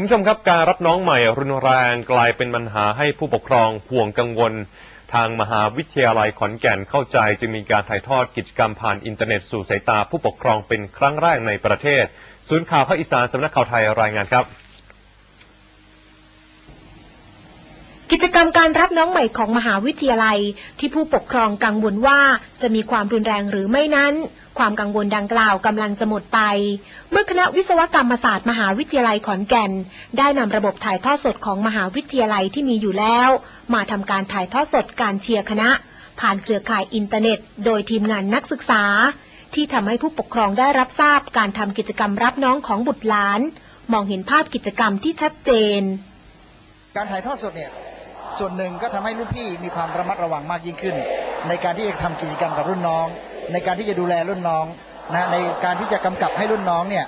คุณผู้ชมครับการรับน้องใหม่รุนแรงกลายเป็นปัญหาให้ผู้ปกครองห่วงกังวล ทางมหาวิทยาลัยขอนแก่นเข้าใจจึงมีการถ่ายทอดกิจกรรมผ่านอินเทอร์เน็ตสู่สายตาผู้ปกครองเป็นครั้งแรกในประเทศ ศูนย์ข่าวภาคอีสานสำนักข่าวไทยรายงานครับ กิจกรรมการรับน้องใหม่ของมหาวิทยาลัย ที่ผู้ปกครองกังวลว่าจะมีความรุนแรงหรือไม่นั้น ความกังวลดังกล่าวกำลังจะหมดไป เมื่อคณะวิศวกรรมศาสตร์มหาวิทยาลัยขอนแก่น ได้นำระบบถ่ายทอดสดของมหาวิทยาลัยที่มีอยู่แล้ว มาทำการถ่ายทอดสดการเชียร์คณะ ผ่านเครือข่ายอินเทอร์เน็ต โดยทีมงานนักศึกษา ที่ทำให้ผู้ปกครองได้รับทราบการทำกิจกรรมรับน้องของบุตรหลาน มองเห็นภาพกิจกรรมที่ชัดเจน การถ่ายทอดสดเนี่ย ส่วนหนึ่งก็ทำให้รุ่นพี่มีความระมัดระวังมากยิ่งขึ้น ในการที่จะทำกิจกรรมกับรุ่นน้อง ในการที่จะดูแลรุ่นน้องนะในการที่จะกำกับให้รุ่นน้องเนี่ย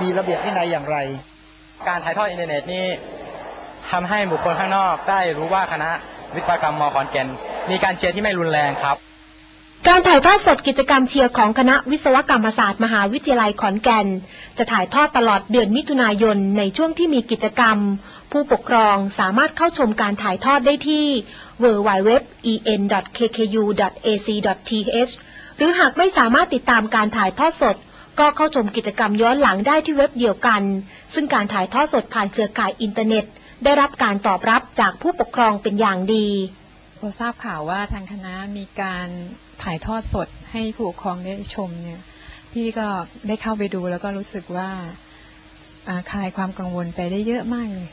มีระเบียบวินัยอย่างไร การถ่ายทอดอินเทอร์เน็ตนี่ทำให้บุคคลข้างนอกได้รู้ว่าคณะวิศวกรรมมขอนแก่นมีการเชียร์ที่ไม่รุนแรงครับ การถ่ายทอดสดกิจกรรมเชียร์ของคณะวิศวกรรมศาสตร์มหาวิทยาลัยขอนแก่น จะถ่ายทอดตลอดเดือนมิถุนายนในช่วงที่มีกิจกรรม ผู้ปกครองสามารถเข้าชมการถ่ายทอดได้ที่ www.en.kku.ac.th หรือหากไม่สามารถติดตามการถ่ายทอดสด ก็เข้าชมกิจกรรมย้อนหลังได้ที่เว็บเดียวกัน ซึ่งการถ่ายทอดสดผ่านเครือข่ายอินเทอร์เน็ต ได้รับการตอบรับจากผู้ปกครองเป็นอย่างดี พอทราบข่าวว่าทางคณะมีการถ่ายทอดสดให้ผู้ปกครองได้ชมเนี่ย พี่ก็ได้เข้าไปดูแล้วก็รู้สึกว่าคลายความกังวลไปได้เยอะมากเลย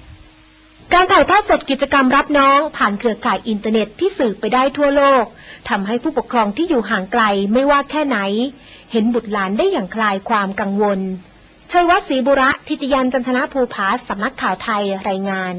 การถ่ายทอดสดกิจกรรมรับน้องผ่านเครือข่ายอินเทอร์เน็ตที่สื่อไปได้ทั่วโลกทำให้ผู้ปกครองที่อยู่ห่างไกลไม่ว่าแค่ไหน เห็นบุตรหลานได้อย่างคลายความกังวลชัยวัฒน์ศรีบุระทิตยันจันทนาภูผาสำนักข่าวไทยรายงาน